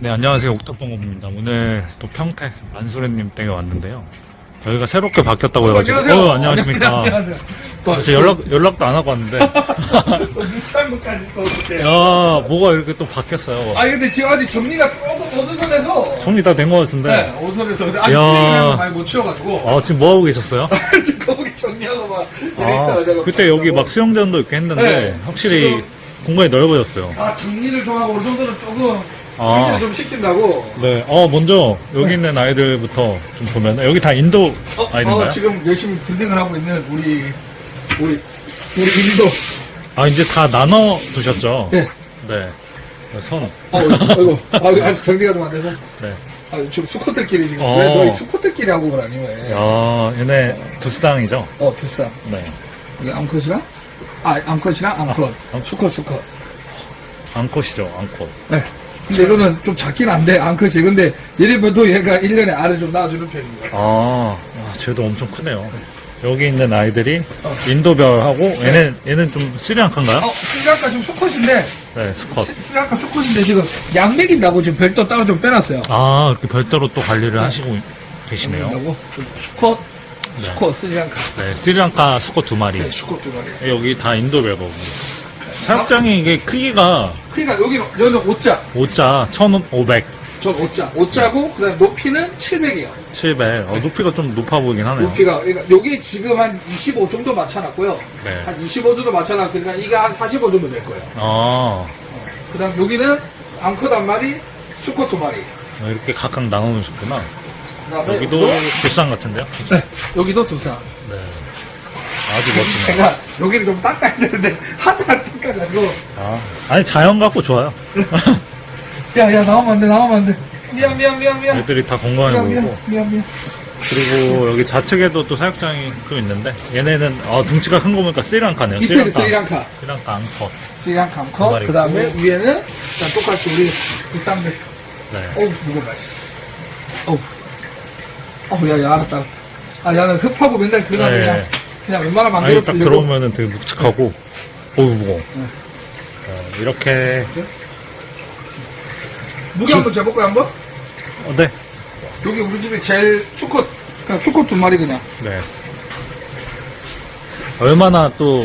네, 안녕하세요. 옥탑동업입니다. 오늘 또 평택 안수래님 댁에 왔는데요. 여기가 새롭게 바뀌었다고 해가지고. 어, 안녕하십니까. 안녕하세요. 또, 저 연락, 연락도 안 하고 왔는데. 유치한 것까지 또 어떻게. 야, 뭐가 이렇게 또 바뀌었어요. 아니, 근데 지금 아직 정리가 조금 어두선해서. 정리 다 된 것 같은데. 네, 오선에서. 근데 아직 야. 플레이를 많이 못 치워가지고. 아, 지금 뭐하고 계셨어요? 지금 거기 정리하고 막. 아, 이랬다가 그때 여기 막 수영장도 있고 했는데, 네, 확실히 지금- 공간이 넓어졌어요. 다 정리를 좀 하고, 어느 정도는 조금. 아. 좀 시킨다고. 네, 어, 먼저 여기 있는 아이들부터 좀 보면, 여기 다 인도 어, 아이들인가요? 어, 지금 열심히 빌딩을 하고 있는 우리, 우리, 우리 인도. 아, 이제 다 나눠 두셨죠? 네. 네. 선. 어, 아이고, 아이고, 아직 정리가 좀 안 돼서. 네. 아, 지금 수컷들끼리 지금. 어. 왜 너희 수컷들끼리 하고 그러니, 왜. 야, 얘네 두 쌍이죠? 어, 두 쌍. 네. 이게 암컷이랑? 아, 암컷이랑 암컷. 암- 수컷, 수컷. 암컷이죠, 암컷. 네. 근데 이거는 좀 작긴 한데, 암컷이. 근데 얘네들도 얘가 1년에 알을 좀 낳아주는 편입니다. 아, 와, 쟤도 엄청 크네요. 여기 있는 아이들이 인도별하고, 얘는, 얘는 좀 스리랑카인가요? 어, 스리랑카 지금 수컷인데, 네, 스컷. 스- 스리랑카 수컷인데 지금 양 먹인다고 지금 별도 따로 좀 빼놨어요. 아, 이렇게 별도로 또 관리를 하시고 계시네요. 수컷, 네. 수컷, 스리랑카. 네, 스리랑카 수컷 두 마리. 네, 수컷 두 마리. 여기 다 인도별 거고. 사육장이 이게 크기가 그러니까 여기는, 여기는 5자. 5자 1,500, 전 5자. 5자고, 그 다음에 높이는 700이에요. 700. 어, 높이가 좀 높아 보이긴 하네요. 높이가, 그러니까 여기 지금 한 25 정도 맞춰놨고요. 네. 한 25 정도 맞춰놨으니까 이게 한 45 정도 될 거예요. 아, 그 다음 여기는 암컷 한 마리, 수컷 두 마리. 이렇게 각각 나눠 놓으셨구나. 그 다음에 여기도 두쌍 같은데요? 네, 여기도 두 쌍. 네. 아주 멋지네요. 제가 여기를 좀 닦아야 되는데 하도 안 닦아가지고 아, 아니 자연 같고 좋아요. 야야 나오면 안돼 나오면 안 돼. 미안 미안 미안 미안. 애들이 다 건강해 미안 보이고. 미안 미안 미안. 그리고 여기 좌측에도 또 사육장이 또 있는데 얘네는 어, 등치가 큰 거 보니까 스리랑카네요. 이태리 스리랑카. 스리랑카 암컷. 스리랑카 두 암컷. 마리 그 다음에 있고. 위에는 자, 똑같이 우리 이딴데. 네. 어우. 씨. 어우. 어우 야야 알았다. 아 야는 흡하고 맨날 그냥 네. 그냥 그냥 웬만하면 안 아니 딱. 들어오면은 되게 묵직하고 어우 무거워. 네. 어, 이렇게 무게 한번 재볼까요 한번? 어, 네. 여기 우리 집에 제일 수컷 그냥 수컷 두 마리 그냥. 네. 얼마나 또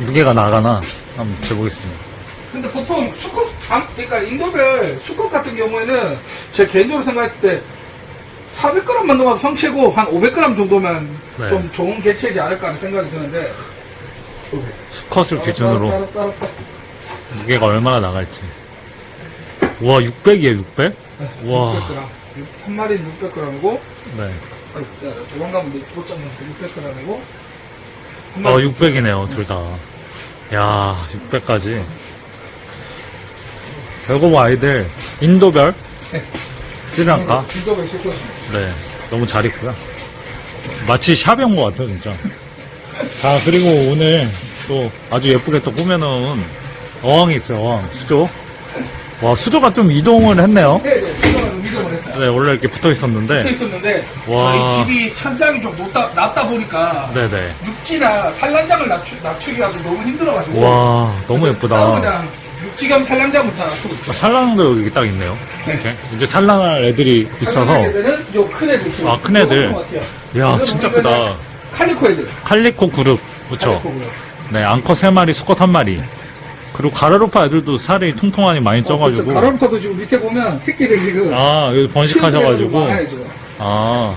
무게가 나가나 한번 재보겠습니다. 근데 보통 수컷, 암, 그러니까 인도별 수컷 같은 경우에는 제 개인적으로 생각했을 때 400g만 넘어도 성체고 한 500g 정도면 네. 좀 좋은 개체이지 않을까 하는 생각이 드는데 수컷을 기준으로 따라, 따라, 따라, 따라. 무게가 얼마나 나갈지. 우와 600이에요 600? 우와 600g. 한 마리는 600g이고 네. 도망가면 못 잡는 600g이고 어 600이네요 둘 다. 야 600까지. 별거 아이들 인도별 네. 스리랑카 인도별 수컷입니다. 네 너무 잘 있고요. 마치 샵에 온 것 같아요 진짜. 자 그리고 오늘 또 아주 예쁘게 또 꾸며놓은 어항이 있어요 어항 수조. 와 수조가 좀 이동을 했네요. 네, 네. 이동을 이동을 했어요. 네 원래 이렇게 붙어 붙어 있었는데. 있었는데 와. 저희 집이 천장이 좀 높다, 낮다 보니까 네네. 육지나 산란장을 낮추, 낮추기가 좀 너무 힘들어가지고 와 너무 따로 예쁘다. 그냥 다 놔두고 있어요. 산란도 여기 딱 있네요. 이렇게 이제 산란할 애들이 있어서. 요큰 애들 지금 아, 큰 애들. 요거 같아요. 야 이거 진짜 보면은 크다. 칼리코 애들. 칼리코 그룹 그쵸? 칼리코고요. 네 암컷 세 마리, 수컷 한 마리. 그리고 가라로파 애들도 살이 통통하니 많이 쪄가지고. 가로부터도 지금 밑에 보면 새끼들 지금 아 여기 번식하셔가지고. 아.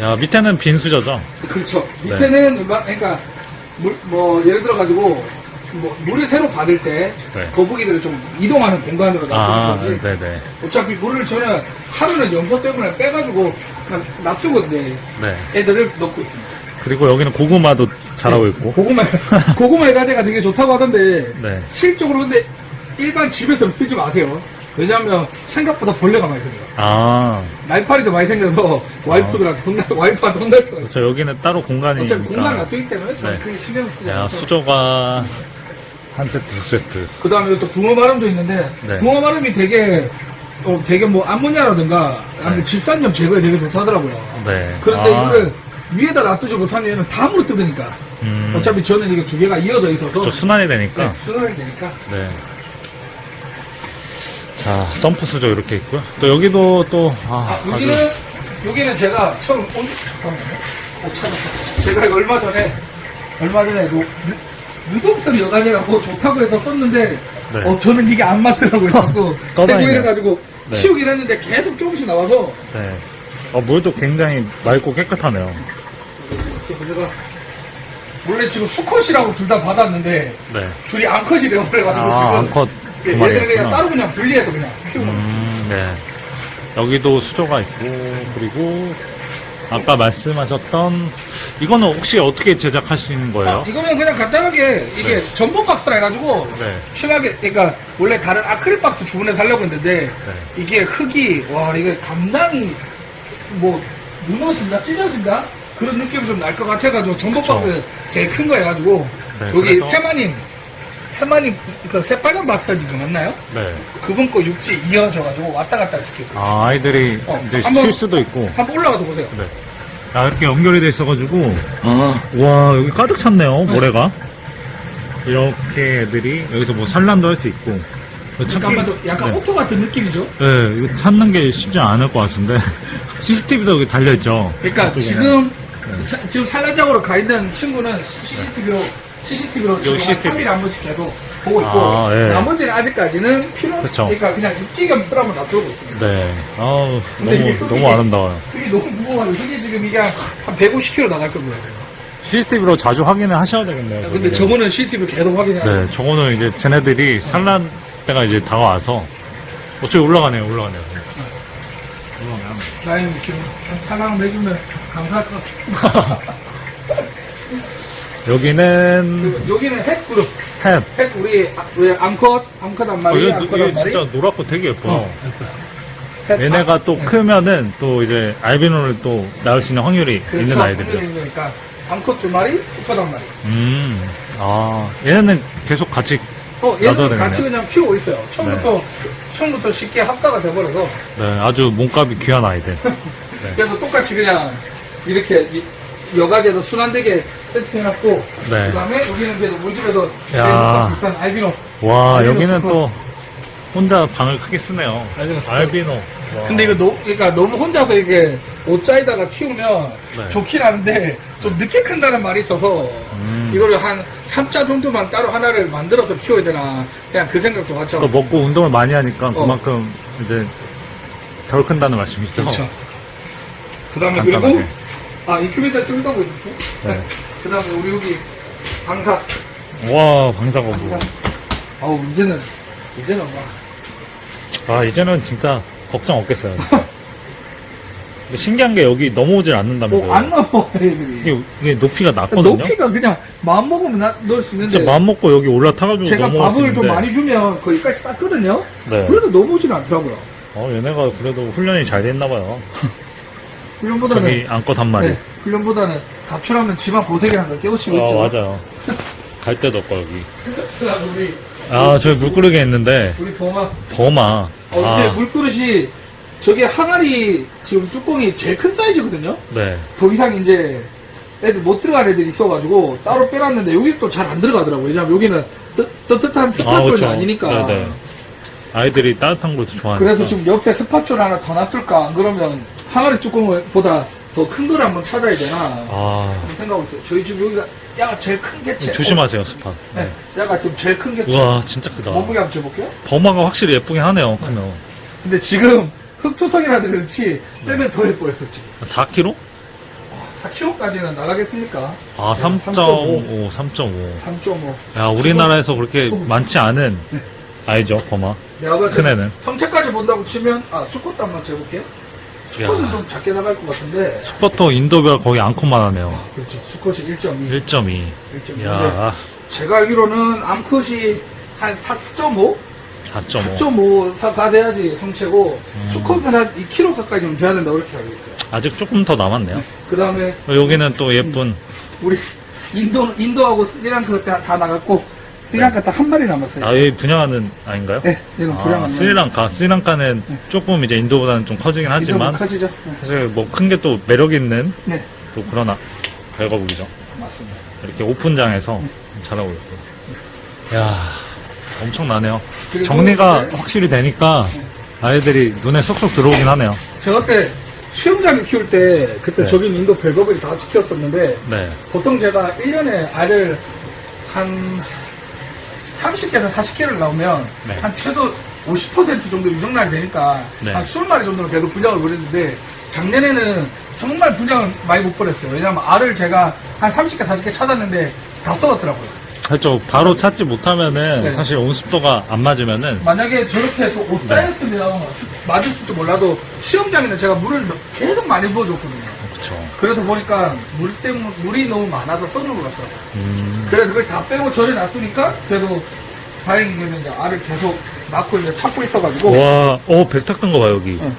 야 밑에는 빈수저죠. 그렇죠. 밑에는 음악- 그러니까 물, 뭐 예를 들어 가지고 뭐 물을 새로 받을 때 네. 거북이들을 좀 이동하는 공간으로 아 놔두는 거지. 네네. 어차피 물을 저는 하루는 염소 때문에 빼가지고 그냥 놔두거든요. 네. 애들을 넣고 있습니다. 그리고 여기는 고구마도 자라고 있고. 고구마 고구마 가재가 되게 좋다고 하던데 네. 실적으로 근데 일반 집에서는 쓰지 마세요. 왜냐하면 생각보다 벌레가 많이 생겨요. 아. 날파리도 많이 생겨서 와이프들한테 혼날 와이프한테 혼날 수가 있어요. 저 여기는 따로 공간이. 어차피 공간을 놔두기 때문에 저는 네. 크게 신경 쓰지 야 않죠. 수저가 한 세트 두 세트. 그 다음에 또 붕어 마름도 있는데 네. 붕어 마름이 되게 어, 되게 뭐 암모니아라든가 아니면 네. 질산염 제거에 되게 좋다더라고요. 네. 그런데 아. 이거를 위에다 놔두지 못하면 얘는 다 물어뜯으니까 음. 어차피 저는 이게 두 개가 이어져 있어서 저 순환이 되니까. 네, 순환이 되니까 네. 자, 썸프 수조 이렇게 있고요. 또 여기도 또, 아, 아, 여기는, 아주, 여기는 제가 처음, 온, 잠깐만요. 못 찾았어. 제가 이거 얼마 전에, 얼마 전에 노, 유- 유동성 여단이라고 좋다고 해서 썼는데, 네. 어, 저는 이게 안 맞더라고요. 자꾸. 떠다니네. 대고 이래가지고 네. 치우긴 했는데 계속 조금씩 나와서, 네. 어, 물도 굉장히 맑고 깨끗하네요. 지금 제가, 원래 지금 수컷이라고 둘 다 받았는데, 네. 둘이 암컷이 되어버려가지고 아, 지금. 암컷 두 얘들을 그냥 마리였구나. 따로 그냥 분리해서 그냥 거예요. 음, 네. 여기도 수조가 있고, 그리고, 아까 말씀하셨던, 이거는 혹시 어떻게 제작하시는 거예요? 아, 이거는 그냥 간단하게 이게 네. 전복 박스라 해가지고 네. 심하게 그러니까 원래 다른 아크릴 박스 주문해 살려고 했는데 네. 이게 흙이 와 이게 감당이 뭐 무너진다 찢어진다 그런 느낌이 좀 날 것 같아가지고 전복 그쵸. 박스 제일 큰 거 해가지고 네, 여기 그래서- 새마님 새마님 그 새빨간 마사지도 맞나요? 네. 그분 거 육지 이어져가지고 왔다 갔다 시키고 아, 아이들이 어, 이제 한번- 쉴 수도 있고. 한번 올라가서 보세요. 네. 아, 이렇게 연결이 돼 있어가지고. 와, 여기 가득 찼네요, 모래가. 이렇게 애들이, 여기서 뭐 산란도 할 수 있고. 찾기- 약간 봐도 약간 네. 오토 같은 느낌이죠. 네, 이거 찾는 게 쉽지 않을 것 같은데. CCTV도 여기 달려있죠. 그러니까. 지금 사- 지금 산란장으로 가 있는 친구는 CCTV로 CCTV로 지금 한 CCTV. 3일에 한 번씩 계속 보고 있고 아, 예. 나머지는 아직까지는 필요 그쵸. 그러니까 그냥 육지겸 쓰라고 놔두고 있습니다. 네. 아우, 근데 이게 너무, 흙이- 아름다워요. 이게 너무 무거워가지고 이게 지금 이게 한 150kg 나갈 겁니다. CCTV로 자주 확인을 하셔야 되겠네요. 근데 저기는. 저거는 CCTV 계속 확인해야 돼. 네, 저거는 이제 쟤네들이 산란 때가 이제 다가와서 어차피 올라가네요, 올라가네요. 올라가면. 나이는 지금 상황 내주면 감사할 것 같아. 여기는 그리고 여기는 햇 그룹. 햇. 햇 우리 아- 우리 암컷 암컷 한 어, 마리 얘, 암컷 얘한 마리. 진짜 노랗고 되게 예뻐요. 어, 햇 얘네가 아- 또 크면은 또 이제 알비노를 또 낳을 수 있는 확률이 그렇죠. 있는 아이들이죠. 그러니까 암컷 두 마리, 수컷 한 마리. 음, 아, 얘네는 계속 같이, 어, 얘는 되겠네요. 같이 그냥 키우고 있어요. 처음부터 처음부터 쉽게 합사가 돼버려서 네, 아주 몸값이 귀한 아이들. 네. 그래서 똑같이 그냥 이렇게 이- 여가제로 순환되게 세팅해놨고 네. 그다음에 여기는 이제 물집에서 야. 비싼 알비노. 와, 알비노 여기는 스쿼. 또 혼자 방을 크게 쓰네요. 알비노. 알비노. 와. 근데 이거 너무 그러니까 너무 혼자서 이게 옷자에다가 키우면 네. 좋긴 하는데 좀 늦게 큰다는 말이 있어서 음. 이거를 한 3자 정도만 따로 하나를 만들어서 키워야 되나 그냥 그 생각도 같이 또 하고 먹고 운동을 많이 하니까 어. 그만큼 이제 덜 큰다는 말씀이죠. 그렇죠. 그다음에 간단하게. 그리고 아 인큐베이터 좀 이따 보여줄게. 네. 그 다음에 우리 여기 방사. 와, 방사거부. 아우 이제는 이제는 막 아, 이제는 진짜 걱정 없겠어요. 진짜. 근데 신기한 게 여기 넘어오질 않는다면서요. 뭐안 넘어 애들이. 이게, 이게 높이가 낮거든요. 높이가 그냥 마음 먹으면 나, 넣을 수 있는데 진짜 마음 먹고 여기 올라타가지고 제가 넘어올 수 밥을 좀 있는데. 많이 주면 거기까지 땄거든요. 네. 그래도 넘어오지는 않더라고요. 어, 얘네가 그래도 훈련이 잘 됐나 봐요. 훈련보다는 저기 안껏 한 마리. 네, 훈련보다는 가출하면 집안 보색이라는 걸 깨우치고 있죠. 아, 맞아요. 갈 데도 없고, 여기. 우리 아, 저기 물그릇이 있는데, 우리 범아 범아. 어, 근데 아, 물그릇이 저게 항아리 지금 뚜껑이 제일 큰 사이즈거든요. 네. 더 이상 이제 애들 못 들어간 애들이 있어가지고 따로 빼놨는데 여기 또 잘 안 들어가더라고요. 왜냐면 여기는 뜨, 뜨뜻한 그쵸. 아, 니까 네네. 아이들이 따뜻한 것도 좋아하니까. 그래서 지금 옆에 스파존 하나 더 놔둘까 안 그러면 항아리 뚜껑보다 더 큰 걸 한번 찾아야 되나 아, 그런 생각하고 있어요. 저희 집 여기가 야가 제일 큰 개체. 조심하세요, 스팟. 네, 야가 지금 제일 큰 개체. 우와, 진짜 크다. 몸무게 한번 재볼게요. 범아가 확실히 예쁘긴 하네요, 크면. 근데 지금 흑투성이라 그렇지 빼면 더 예뻐요, 솔직히. 4kg? 4kg까지는 나가겠습니까? 아, 네, 3.5, 3.5. 3.5. 야, 우리나라에서 그렇게 많지 않은 아이죠, 범아. 내가 봤을 큰때 애는. 성체까지 본다고 치면 아 수컷도 한번 재볼게요. 수컷은 야. 좀 작게 나갈 것 같은데 스쿼터 인도별 거의 앙컷만 하네요. 그렇죠. 수컷이 1.2. 1.2. 1.2. 야, 제가 알기로는 암컷이 한 4.5? 4.5. 4.5가 돼야지 성체고 음. 수컷은 한 2kg 가까이 좀 돼야 된다고 그렇게 알고 있어요. 아직 조금 더 남았네요. 그 다음에 여기는 또 예쁜 우리 인도, 인도하고 스리랑카 다, 다 나갔고 스리랑카 딱 한 마리 남았어요. 아, 여기 분양하는 아닌가요? 네, 얘는 아, 불량한 스리랑카. 스리랑카는 조금 이제 인도보다는 좀 커지긴 하지만 커지죠. 네. 사실 뭐 큰 게 또 매력 있는 네, 또 그런 아- 별거북이죠. 맞습니다. 이렇게 오픈장에서 잘하고 있고. 야, 엄청나네요. 그리고 정리가 이제- 확실히 되니까 아이들이 눈에 쏙쏙 들어오긴 하네요. 제가 그때 수영장을 키울 때 그때 네. 저기 인도 별거들이 다 키웠었는데 네. 보통 제가 1년에 알을 한 30개에서 40개를 나오면 네. 한 최소 50% 정도 유정날이 되니까 네. 한 20마리 정도는 계속 분양을 벌였는데 작년에는 정말 분양을 많이 못 벌였어요. 왜냐면 알을 제가 한 30개, 40개 찾았는데 다 썩었더라고요. 그렇죠. 바로 찾지 못하면은 네. 사실 온습도가 안 맞으면은 만약에 저렇게 해서 옷자였으면 맞을지도 몰라도 수영장에는 제가 물을 계속 많이 부어줬거든요. 그렇죠. 그래서 보니까 물 때문에 물이 너무 많아서 썩는 것 같더라고요. 음, 그래서 그걸 다 빼고 절에 놔두니까 그래도 다행히 이제 알을 계속 낳고 이제 찾고 있어가지고 와, 어 백탁 뜬거 봐 여기. 응.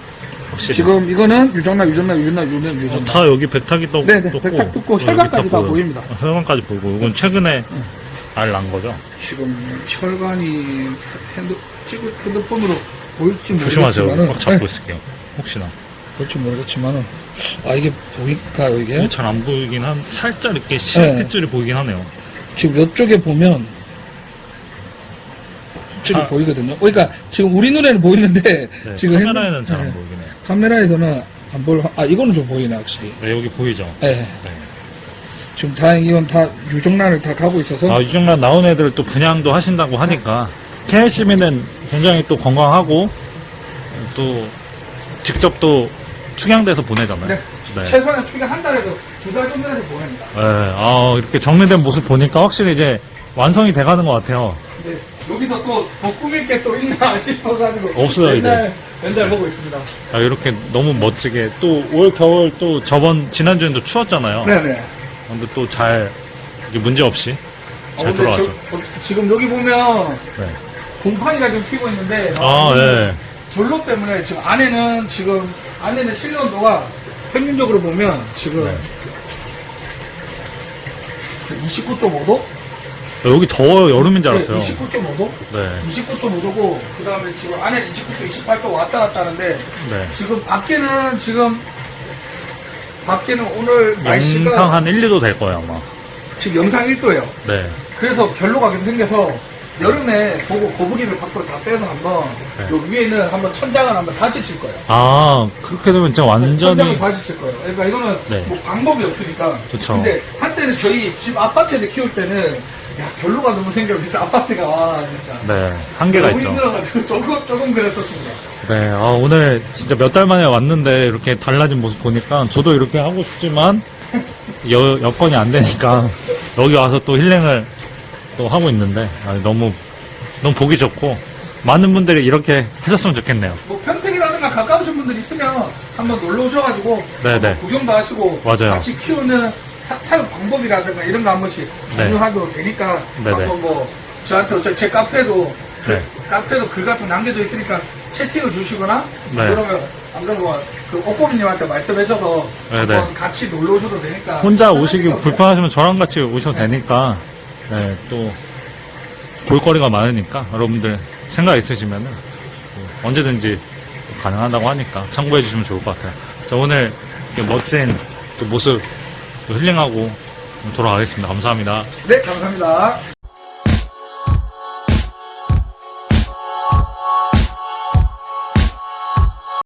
확실히. 지금 이거는 유정란, 유정란, 유정란, 어, 유정란. 다 여기 백탁이 떴고. 네네, 떴고, 백탁 떴고 여기 혈관까지 딱다 보여요. 보입니다. 어, 혈관까지 보이고 이건 최근에 알 난 거죠. 지금 혈관이 핸드, 찍을 핸드폰으로 보일지 조심하세요. 모르겠지만은 꽉 잡고 네, 있을게요. 혹시나. 보일지 모르겠지만은 아 이게 보일까요 이게? 잘 안 보이긴 한 살짝 이렇게 네. 실핏줄이 보이긴 하네요. 지금 이쪽에 보면 줄이 아. 보이거든요. 그러니까 지금 우리 눈에는 보이는데 네, 지금 핸드- 카메라에는 잘안 네. 보이긴 해요. 카메라에서는 안 보여. 아 이거는 좀 보이네 확실히. 네, 여기 보이죠? 네. 네. 지금 다행히 이건 다 유정란을 다 가고 있어서 아, 유정란 나온 애들 또 분양도 하신다고 하니까 KLC면은 굉장히 또 건강하고 또 직접 또 축양돼서 보내잖아요. 네. 네. 최소한 추경 한 달에도 두달 정도에서 보냅니다. 네, 아, 이렇게 정리된 모습 보니까 확실히 이제 완성이 돼가는 것 같아요. 근데 여기서 또 더 꾸밀 게 또 있나 싶어가지고 없어요, 맨날, 맨날 보고 있습니다. 아, 이렇게 너무 멋지게 또 올 겨울 또 저번 지난주엔 또 추웠잖아요. 네네. 근데 또 잘 문제 없이 어, 잘 근데 돌아가죠. 저- 어, 지금 여기 보면 네. 곰팡이가 좀 피고 있는데 아, 예. 결로 때문에 지금 안에는 지금 안에는 실내 온도가 평균적으로 보면 지금 네. 29.5도? 여기 더워요. 여름인 줄 네, 알았어요. 29.5도? 네. 29.5도고 그 다음에 지금 안에 29도, 28도 왔다 갔다 하는데 네. 지금 밖에는 지금 밖에는 오늘 날씨가 영상 한 1, 2도 될 거예요, 아마. 지금 영상 1도예요. 네. 그래서 결로가 계속 생겨서 여름에 보고 거북이를 밖으로 다 빼서 한번 네. 요 위에는 한번 천장을 한번 다시 칠 거예요. 아, 그렇게 되면 진짜 천장을 완전히. 다시 칠 거예요. 그러니까 이거는 네. 뭐 방법이 없으니까. 그쵸. 근데 한때는 저희 집 아파트에 키울 때는 야 결로가 너무 생겨 진짜 아파트가 와 진짜. 네. 한계가 너무 있죠. 힘들어가지고 조금 조금 그랬었습니다. 네. 아, 오늘 진짜 몇 달 만에 왔는데 이렇게 달라진 모습 보니까 저도 이렇게 하고 싶지만 여, 여건이 안 되니까 여기 와서 또 힐링을 또 하고 있는데 아, 너무, 너무 보기 좋고 많은 분들이 이렇게 하셨으면 좋겠네요. 뭐 평택이라든가 가까우신 분들 있으면 한번 놀러 오셔가지고 네네. 한번 구경도 하시고 맞아요. 같이 키우는 사, 사용 방법이라든가 이런 거 한 번씩 네. 공유하도 되니까 네네. 한번 뭐 저한테 어차피 제 카페도 네. 카페도 글 같은 거 남겨져 있으니까 채팅을 주시거나 네. 그러면 안 그러고 그 오꼬비님한테 말씀하셔서 네네. 한번 같이 놀러 오셔도 되니까 혼자 오시기 불편하시면 저랑 같이 오셔도 되니까 네, 또 볼거리가 많으니까 여러분들 생각 있으시면은 뭐 언제든지 가능하다고 하니까 참고해 주시면 좋을 것 같아요. 자 오늘 멋진 또 모습 또 힐링하고 돌아가겠습니다. 감사합니다. 네 감사합니다.